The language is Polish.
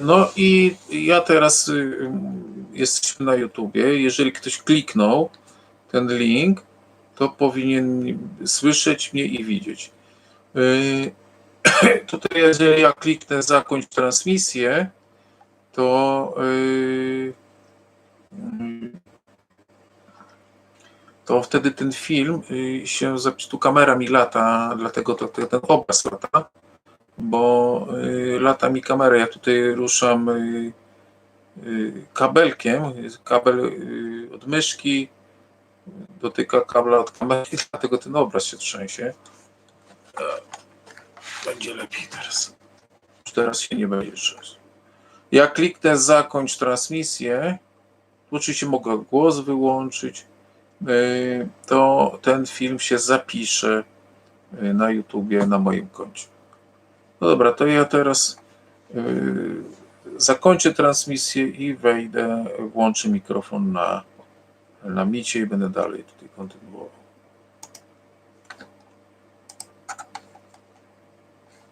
No i ja teraz y, jesteśmy na YouTubie. Jeżeli ktoś kliknął ten link, to powinien słyszeć mnie i widzieć. Y, Tutaj, jeżeli ja kliknę zakończ transmisję, to y, y, to wtedy ten film y, się zapisze. Tu kamera mi lata, dlatego to ten obraz lata, bo y, lata mi kamera. Ja tutaj ruszam y, y, kabelkiem, kabel od myszki dotyka kabla od kamery, dlatego ten obraz się trzęsie. E, Będzie lepiej teraz. Już teraz się nie będzie trzęsł. Jak kliknę zakończ transmisję, oczywiście mogę głos wyłączyć, to ten film się zapisze na YouTubie na moim koncie. No dobra, to ja teraz y, zakończę transmisję i wejdę, włączę mikrofon na, na micie i będę dalej tutaj kontynuował.